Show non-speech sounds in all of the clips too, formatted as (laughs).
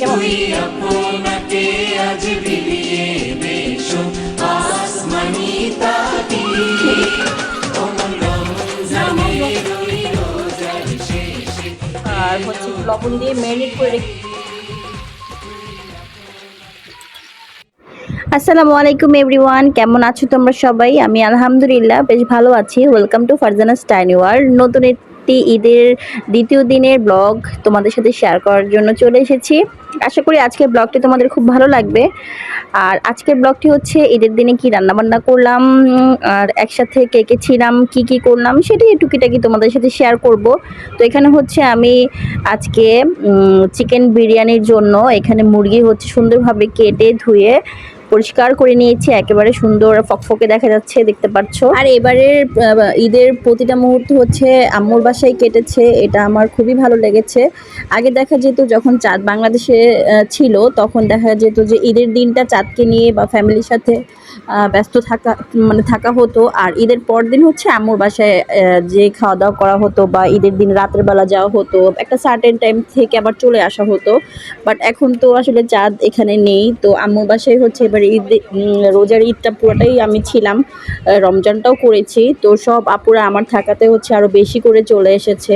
তুই আপনাকে আজ বিলিয়ে বেশো আসমানি আর হচ্ছে লবণ দিয়ে ম্যারিনেট করে রেখে আসসালামু আলাইকুম এভরিওয়ান, কেমন আছো তোমরা সবাই? আমি আলহামদুলিল্লাহ বেশ ভালো আছি। ওয়েলকাম টু ফারজানা স্টাইনি ওয়ার্ল্ড নতুন একটি ঈদের দ্বিতীয় দিনের ব্লগ তোমাদের সাথে শেয়ার করার জন্য চলে এসেছি। আশা করি আজকের ব্লগটি তোমাদের খুব ভালো লাগবে। আর আজকের ব্লগটি হচ্ছে ঈদের দিনে কি রান্নাবান্না করলাম, আর একসাথে কে কে ছিলাম, কি কি করলাম, সেটাই টুকিটাকি তোমাদের সাথে শেয়ার করব। তো এখানে হচ্ছে আমি আজকে চিকেন বিরিয়ানির জন্য এখানে মুরগি হচ্ছে সুন্দরভাবে কেটে ধুয়ে পরিষ্কার করে নিয়েছি, একেবারে সুন্দর ফকফকে দেখা যাচ্ছে, দেখতে পাচ্ছ। আর এবারের ঈদের প্রতিটা মুহূর্ত হচ্ছে আম্মুর বাসায় কেটেছে, এটা আমার খুবই ভালো লেগেছে। আগে দেখা যেত যখন চাঁদ বাংলাদেশে ছিল, তখন দেখা যেত যে ঈদের দিনটা চাঁদকে নিয়ে বা ফ্যামিলির সাথে ব্যস্ত থাকা মানে থাকা হতো। আর ঈদের পর দিন হচ্ছে আম্মুর বাসায় যে খাওয়া দাওয়া করা হতো বা ঈদের দিন রাতের বেলা যাওয়া হতো, একটা সার্টেন টাইম থেকে আবার চলে আসা হতো। বাট এখন তো আসলে চাঁদ এখানে নেই, তো আম্মুর বাসায় হচ্ছে এবার ঈদ রোজার ঈদটা পুরোটাই আমি ছিলাম। রমজানটাও করেছি। তো সব আপুরা আমার থাকাতে হচ্ছে আরও বেশি করে চলে এসেছে।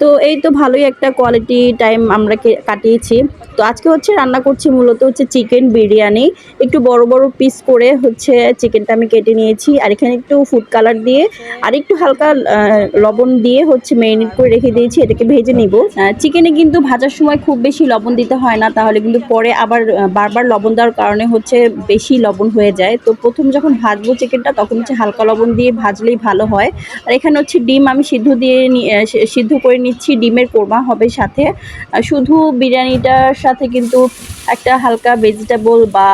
তো এই তো ভালোই একটা কোয়ালিটি টাইম আমরা কাটিয়েছি। তো আজকে হচ্ছে রান্না করছি মূলত হচ্ছে চিকেন বিরিয়ানি। একটু বড় বড় পিস করে হচ্ছে চিকেনটা আমি কেটে নিয়েছি আর এখানে একটু ফুড কালার দিয়ে আর একটু হালকা লবণ দিয়ে হচ্ছে মেরিনেট করে রেখে দিয়েছি, এটাকে ভেজে নিব। চিকেনে কিন্তু ভাজার সময় খুব বেশি লবণ দিতে হয় না, তাহলে কিন্তু পরে আবার বারবার লবণ দেওয়ার কারণে হচ্ছে বেশি লবণ হয়ে যায়। তো প্রথম যখন ভাজবো চিকেনটা তখন হচ্ছে হালকা লবণ দিয়ে ভাজলেই ভালো হয়। আর এখানে হচ্ছে ডিম আমি সিদ্ধ দিয়ে সিদ্ধ করে নিচ্ছি, ডিমের কোরমা হবে সাথে। শুধু বিরিয়ানিটার সাথে কিন্তু একটা হালকা ভেজিটেবল বা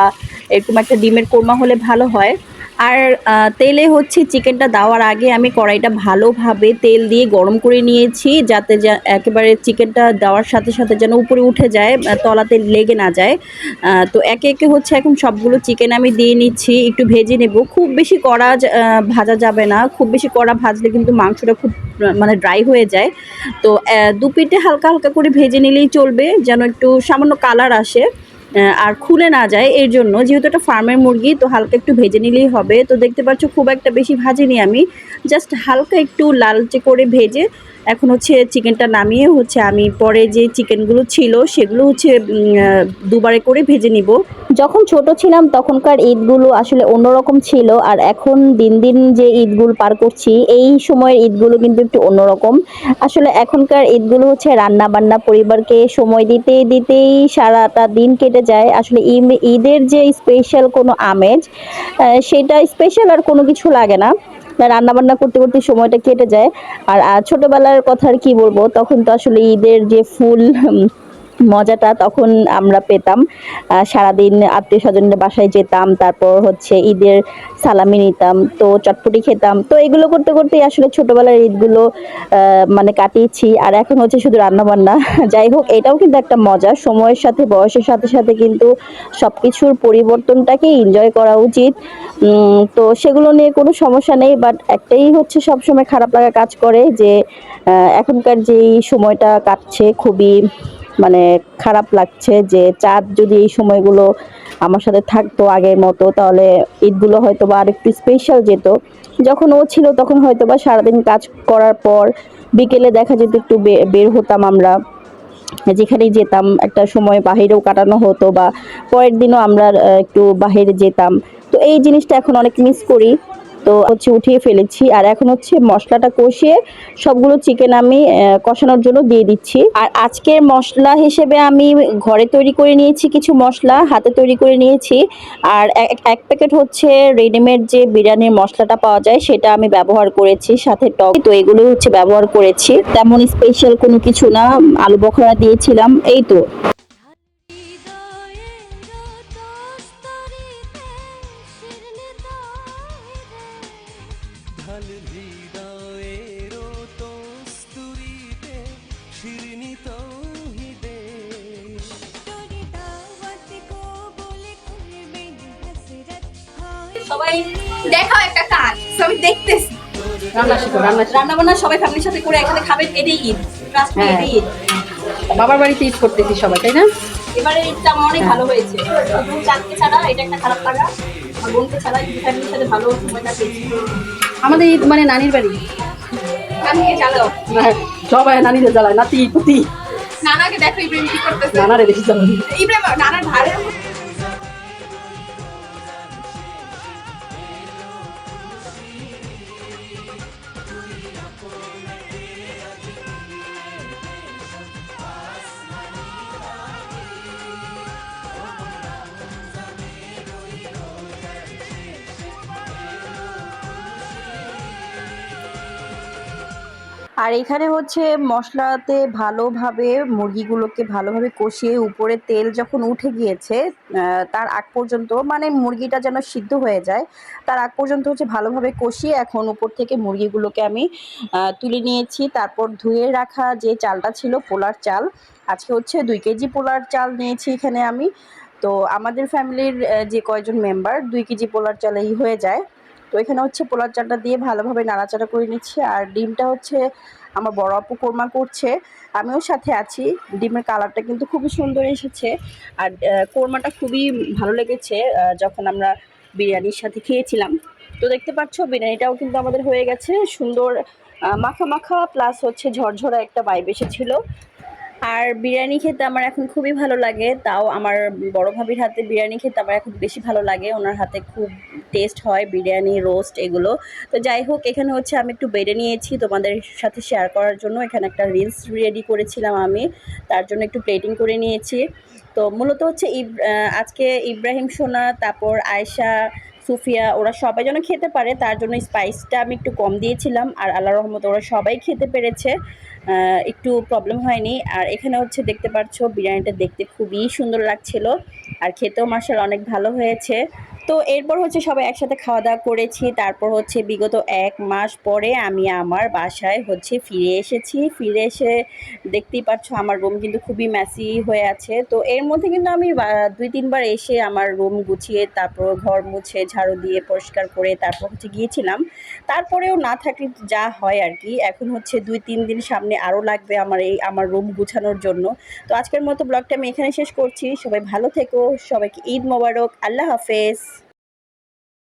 এরকম একটা ডিমের কোরমা হলে ভালো হয়। আর তেলে হচ্ছে চিকেনটা দেওয়ার আগে আমি কড়াইটা ভালোভাবে তেল দিয়ে গরম করে নিয়েছি যাতে যা- একেবারে চিকেনটা দেওয়ার সাথে সাথে যেন উপরে উঠে যায় তলাতে লেগে না যায়। তো একে একে হচ্ছে এখন সবগুলো চিকেন আমি দিয়ে নিচ্ছি, একটু ভেজে নেব। খুব বেশি কড়া ভাজা যাবে না। খুব বেশি কড়া ভাজলে কিন্তু মাংসটা খুব মানে ড্রাই হয়ে যায়। তো দু পিঠে হালকা হালকা করে ভেজে নিলেই চলবে, যেন একটু সামান্য কালার আসে। আর খুলে না যায়, এর জন্য। যেহেতু এটা ফার্মের মুরগি, তো হালকা একটু ভেজে নিলেই হবে। তো দেখতে পাচ্ছ, খুব একটা বেশি ভাজিনি আমি। জাস্ট হালকা একটু লালচে করে ভেজে এখন হচ্ছে চিকেনটা নামিয়ে হচ্ছে আমি পরে যে চিকেনগুলো ছিল সেগুলো হচ্ছে দুবারে করে ভেজে নিব। যখন ছোট ছিলাম তখনকার ঈদগুলো আসলে অন্যরকম ছিল আর এখন দিন দিন যে ঈদগুলো পার করছি, এই সময়ের ঈদগুলো কিন্তু একটু অন্যরকম। আসলে এখনকার ঈদগুলো হচ্ছে রান্না বান্না পরিবারকে সময় দিতে দিতেই সারাটা দিন কেটে যায়। আসলে ঈদ- ঈদের যে স্পেশাল কোনো আমেজ সেটা স্পেশাল আর কোনো কিছু লাগে না। রান্না বান্না করতে করতে সময়টা কেটে যায়। আর ছোটবেলার কথা আর কি বলব, তখন তো আসলে ঈদের যে ফুল মজাটা তখন আমরা পেতাম। সারাদিন আত্মীয় স্বজনের বাসায় যেতাম, তারপর হচ্ছে ঈদের সালামি নিতাম, তো চটপটি খেতাম। তো এগুলো করতে করতেই আসলে ছোটবেলার ঈদগুলো মানে কাটিয়েছি। আর এখন হচ্ছে শুধু রান্না বান্না (laughs) যাই হোক, এটাও কিন্তু একটা মজা। সময়ের সাথে, বয়সের সাথে সাথে কিন্তু সব কিছুর পরিবর্তনটাকে এনজয় করা উচিত। তো সেগুলো নিয়ে কোনো সমস্যা নেই বাট একটাই হচ্ছে সবসময় খারাপ লাগা কাজ করে যে এখনকার যেই সময়টা কাটছে খুবই মানে খারাপ লাগছে যে চাঁদ যদি এই সময়গুলো আমার সাথে থাকতো আগের মতো, তাহলে ঈদগুলো হয়তো বা আরেকটু স্পেশাল যেত। যখন ও ছিল তখন হয়তো বা সারাদিন কাজ করার পর বিকেলে দেখা যেত একটু বের হতাম আমরা। যেখানেই যেতাম, একটা সময় বাহিরেও কাটানো হতো বা পরের দিনও আমরা একটু বাহিরে যেতাম। তো এই জিনিসটা এখন অনেক মিস করি। তো হচ্ছে উঠিয়ে ফেলেছি আর এখন হচ্ছে মশলাটা কষিয়ে সবগুলো চিকেন আমি কষানোর জন্য দিয়ে দিচ্ছি। আর আজকের মশলা হিসেবে আমি ঘরে তৈরি করে নিয়েছি কিছু মশলা, হাতে তৈরি করে নিয়েছি। আর এক- প্যাকেট হচ্ছে রেডিমেড যে বিরিয়ানির মশলাটা পাওয়া যায় সেটা আমি ব্যবহার করেছি সাথে টক। তো এগুলোই হচ্ছে ব্যবহার করেছি। তেমন স্পেশাল কোনো কিছু না, আলু বখরা দিয়েছিলাম, এই তো। সবাই দেখাও একটা কাজ আমি দেখতেছি। রান্না শিখো রান্না রান্না বান্না সবাই ফ্যামিলির সাথে করে একসাথে খাবেন এটাই ঈদ ট্রাস্ট মি হ্যাঁ। এটাই ঈদ। বাবার বাড়িতে ঈদ করতেছি সবাই তাই না? এবারে ঈদটা আমার অনেক ভালো হয়েছে। এবং চাঁদকে ছাড়া এটা একটা খারাপ লাগা আর বোনকে ছাড়া ফ্যামিলির সাথে ভালো সময়টা পেয়েছি। আমাদের ঈদ মানে নানির বাড়ি। ফ্যামিলিকে চালাও হ্যাঁ, সবাই নানিদের জ্বালায় নাতি পুতি। নানাকে দেখো ইব্রাহিম কি করতেছে। নানারে বেশি জ্বালায়। ইব্রাহিম নানার ভাড়ে আর এখানে হচ্ছে মশলাতে ভালোভাবে, মুরগিগুলোকে ভালোভাবে কষিয়ে উপরে তেল যখন উঠে গিয়েছে তার আগ পর্যন্ত মানে মুরগিটা যেন সিদ্ধ হয়ে যায়, তার আগ পর্যন্ত হচ্ছে ভালোভাবে কষিয়ে এখন উপর থেকে মুরগিগুলোকে আমি তুলে নিয়েছি। তারপর ধুয়ে রাখা যে চালটা ছিল পোলার চাল, আজকে হচ্ছে দুই কেজি পোলার চাল নিয়েছি এখানে আমি। তো আমাদের ফ্যামিলির যে কয়জন মেম্বার, দুই কেজি পোলার চালেই হয়ে যায়। তো এখানে হচ্ছে পোলার চালটা দিয়ে ভালোভাবে নাড়াচাড়া করে নিচ্ছি। আর ডিমটা হচ্ছে আমার বড় আপু কোরমা করছে। আমিও সাথে আছি। ডিমের কালারটা কিন্তু খুবই সুন্দর এসেছে। আর কোরমাটা খুবই ভালো লেগেছে যখন আমরা বিরিয়ানির সাথে খেয়েছিলাম। তো দেখতে পাচ্ছ, বিরিয়ানিটাও কিন্তু আমাদের হয়ে গেছে। সুন্দর মাখা মাখা, প্লাস হচ্ছে ঝরঝরা একটা বাইব এসেছিল। আর বিরিয়ানি খেতে আমার এখন খুবই ভালো লাগে। তাও আমার বড় ভাবির হাতে বিরিয়ানি খেতে আমার এখন বেশি ভালো লাগে। ওনার হাতে খুব টেস্ট হয় বিরিয়ানি রোস্ট এগুলো। তো যাই হোক, এখানে হচ্ছে আমি একটু বেড়ে নিয়েছি তোমাদের সাথে শেয়ার করার জন্য। এখানে একটা রিলস রেডি করেছিলাম আমি। তার জন্য একটু প্লেটিং করে নিয়েছি। তো মূলত হচ্ছে আজকে ইব্রাহিম সোনা, তারপর আয়শা সুফিয়া, ওরা সবাই যেন খেতে পারে, তার জন্য স্পাইসটা আমি একটু কম দিয়েছিলাম, আর আল্লাহ রহমত ওরা সবাই খেতে পেরেছে। একটু প্রবলেম হয়নি। আর এখানে হচ্ছে দেখতে পাচ্ছ, বিরিয়ানিটা দেখতে খুবই সুন্দর লাগছিল, আর খেতেও মার্শাল অনেক ভালো হয়েছে। তো এরপর হচ্ছে সবাই একসাথে খাওয়া দাওয়া করেছি। তারপর হচ্ছে বিগত এক মাস পরে আমি আমার বাসায় হচ্ছে ফিরে এসেছি। ফিরে এসে দেখতেই পাচ্ছ আমার রুম কিন্তু খুবই ম্যাসি হয়ে আছে। তো এর মধ্যে কিন্তু আমি দুই, তিনবার এসে আমার রুম গুছিয়ে, তারপর ঘর মুছে, ঝাড়ু দিয়ে পরিষ্কার করে তারপর হচ্ছে গিয়েছিলাম। তারপরেও না থাকলে যা হয় আর কি এখন হচ্ছে দুই, তিন দিন সামনে আরও লাগবে আমার এই, আমার রুম গুছানোর জন্য। তো আজকের মতো ব্লগটা আমি এখানে শেষ করছি। সবাই ভালো থেকো। সবাইকে ঈদ মোবারক। আল্লাহ হাফেজ।